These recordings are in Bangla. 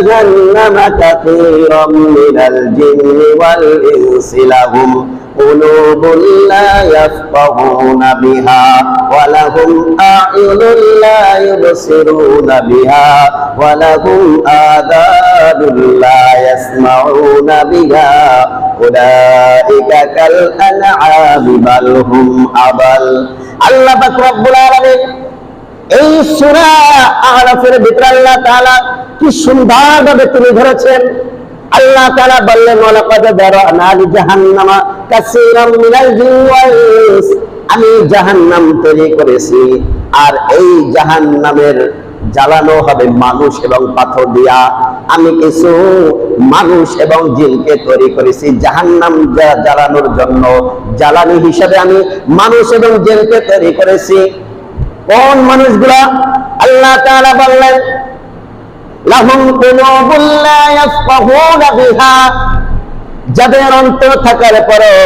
جهنم كثيرا من الجن والإنس لهم قلوب لا يفقهون بها ولهم أعين لا يبصرون بها ولهم آذان لا يسمعون بها أولئك كالأنعام بل هم أبل الله رب العالمين এই সূরা আহরাফের ভিতরে আল্লাহ তাআলা কি সুন্দরভাবে তুলে ধরেছেন? আল্লাহ তাআলা বললেন, ওয়ালাকাদ দারানা লি জাহান্নামা কাসীরাম মিনাল জিন ওয়াল ইনস আমি জাহান্নাম তৈরি করেছি, আর এই জাহান্নামের জ্বালানো হবে মানুষ এবং পাথর দিয়া। আমি কিছু মানুষ এবং জিনকে তৈরি করেছি জাহান্নাম জ্বালানোর জন্য। জ্বালানি হিসাবে আমি মানুষ এবং জিনকে তৈরি করেছি। কোন মানুষগুলা আল্লাহ তাআলা বললেন, লাহুম কুলুবুল লা বিহা। যাদের অন্তর থাকার পরও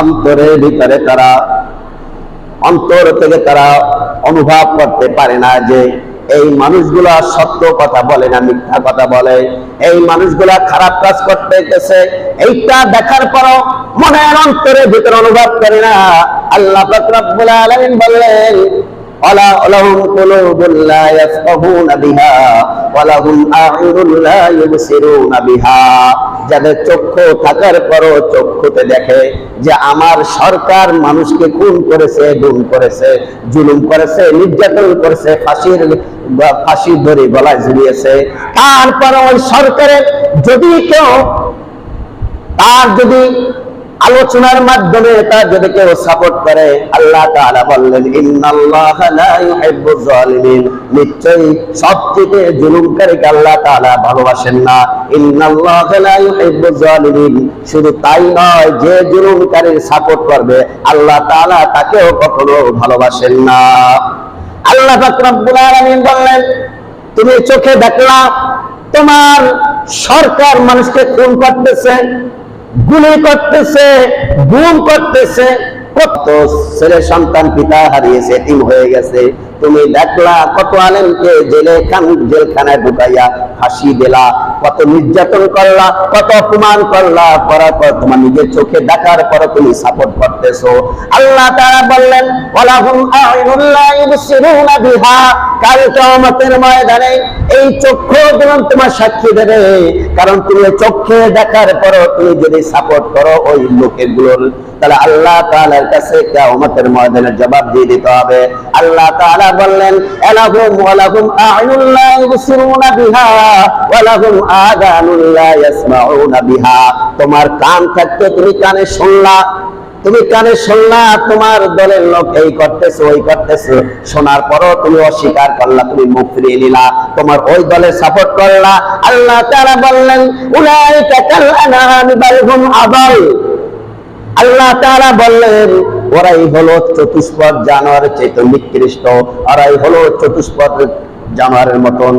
অন্তরের ভিতরে তারা অন্তর থেকে তারা অনুভব করতে পারে না যে এই মানুষগুলা সত্য কথা বলে না, মিথ্যা কথা বলে। এই মানুষগুলা খারাপ কাজ করতে গেছে। এইটা দেখার পরও মনের অন্তরের ভিতরে অনুভব করে না। আল্লাহ আলামিন বললেন ولا لهم قلوب لا يفقهون بها ولهم أعين لا يبصرون بها যাদের চক্ষু থাকার পরও চক্ষুতে দেখে যে আমার সরকার মানুষকে খুন করেছে গুম করেছে জুলুম করেছে নির্যাতন করেছে ফাঁসির বা- ফাঁসির দড়ি গলায় ঝুলিয়েছে তারপর ওই সরকারের যদি কেউ তার যদি আলোচনার মাধ্যমে তার যদি কেউ সাপোর্ট করে, আল্লাহ তাআলা বললেন, ইন্নাল্লাহ লা ইউহিব্বুজ জালিমিন নিশ্চয়ই সবচেয়ে জুলুমকারীকে আল্লাহ তাআলা ভালোবাসেন না। ইন্নাল্লাহ লা ইউহিব্বুজ জালিমিন শুধু তাই নয়, যে জুলুমকারীর সাপোর্ট করবে, আল্লাহ তাআলা তাকেও কখনো ভালোবাসেন না। আল্লাহ পাক রব্বুল আলামিন বললেন, তুমি চোখে দেখলা, তোমার সরকার মানুষকে খুন করতেছে গুলি করতেছে গুম করতেছে। কত ছেলে সন্তান পিতা হারিয়েছে এটিম হয়ে গেছে। তুমি দেখলা কত আলেমকে জেলে খান জেলখানায় ঢুকাইয়া ফাঁসি দিলা, কত নির্যাতন করলা, কত অপমান করলা, করার পর তোমার নিজের চোখে দেখার পর তুমি সাপোর্ট করতেছো। আল্লাহ তাআলা বললেন এই চক্ষু যেমন তোমার সাক্ষী দেবে। কারণ তুমি চোখে দেখার পর তুমি যদি সাপোর্ট করো ওই লোকেরগুলোর তাহলে আল্লাহ তাআলার কাছে কিয়ামতের ময়দানে জবাব দিয়ে দিতে হবে। আল্লাহ তাআলা তোমার কান থাকতে তুমি কানে শুনলা, তুমি কানে শুনলা, তোমার দলের লোক এই করতেছে, ওই করতেছে। শোনার পরও তুমি অস্বীকার করলা, তুমি মুখ ফিরিয়ে নিলা, তোমার ওই দলে সাপোর্ট করলা। আল্লাহ তারা বললেন, উলাইকা কাল আনআমি বাল হুম আদাল। আল্লাহ তাআলা বললেন ওরাই হলো চতুষ্পদ জানোয়ারের চেয়ে খ্রিস্ট ওরাই হলো চতুষ্পদ জানোয়ারের মতন।